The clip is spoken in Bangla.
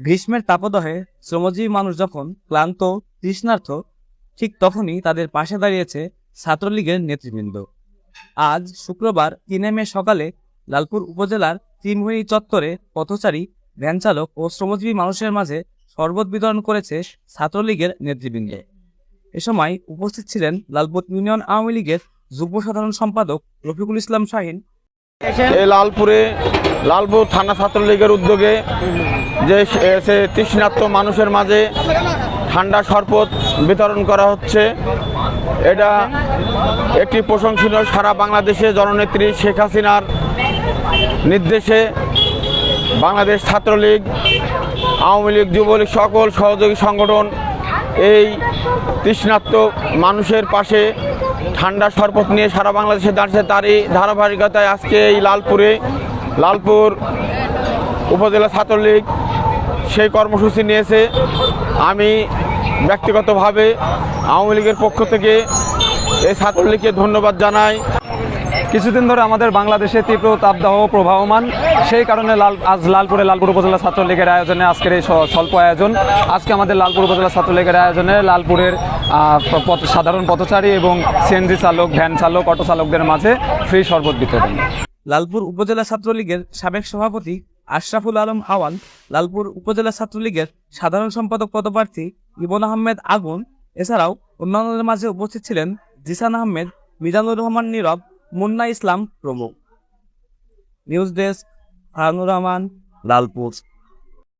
গ্রীষ্মের তাপদহে শ্রমজীবী মানুষ যখন ক্লান্ত, তৃষ্ণার্থ, ঠিক তখনই তাদের পাশে দাঁড়িয়েছে ছাত্রলীগের নেতৃবৃন্দ। আজ শুক্রবার তিনে মে সকালে লালপুর উপজেলার তিনভুঁই চত্বরে পথচারী, ভ্যান চালক ও শ্রমজীবী মানুষের মাঝে শরবত বিতরণ করেছে ছাত্রলীগের নেতৃবৃন্দ। এ সময় উপস্থিত ছিলেন লালপুর ইউনিয়ন আওয়ামী লীগের যুগ্ম সাধারণ সম্পাদক রফিকুল ইসলাম শাহিন। লালপুরে লালপুর থানা ছাত্রলীগের উদ্যোগে যে সে- তৃষ্ণার্ত মানুষের মাঝে ঠান্ডা শরবত বিতরণ করা হচ্ছে। এটা একটি প্রশংসনীয় সারা বাংলাদেশে জননেত্রী শেখ হাসিনার নির্দেশে বাংলাদেশ ছাত্রলীগ, আওয়ামী লীগ, যুবলীগ সকল সহযোগী সংগঠন এই তৃষ্ণার্ত মানুষের পাশে ঠান্ডা শরবত নিয়ে সারা বাংলাদেশে দাঁড়িয়েছে। তারই ধারাবাহিকতায় আজকে এই লালপুরে লালপুর উপজেলা ছাত্রলীগ সেই কর্মসূচি নিয়েছে। আমি ব্যক্তিগতভাবে আওয়ামী লীগের পক্ষ থেকে এই ছাত্রলীগকে ধন্যবাদ জানাই। কিছুদিন ধরে আমাদের বাংলাদেশে তীব্র তাপদাহ প্রবাহমান। সেই কারণে লাল, আজ লালপুরে লালপুর উপজেলা ছাত্রলীগের আয়োজনে আজকের এই স্বল্প আয়োজন। আজকে আমাদের লালপুর উপজেলা ছাত্রলীগের আয়োজনে লালপুরের সাধারণ পথচারী এবং সিএনজি চালক, ভ্যান চালক, অটো চালকদের মাঝে ফ্রি শরবত বিতরণ। লালপুর উপজেলা ছাত্রলীগের সাবেক সভাপতি আশরাফুল আলম আওয়াল, লালপুর উপজেলা ছাত্রলীগের সাধারণ সম্পাদক পদপ্রার্থী ইবন আহমেদ আগুন, এছাড়াও অন্যান্যদের মাঝে উপস্থিত ছিলেন জিসান আহমেদ, মিজানুর রহমান নীরব, মুন্না ইসলাম প্রমুখ। News desk, Faranur Rahman, Lalpur.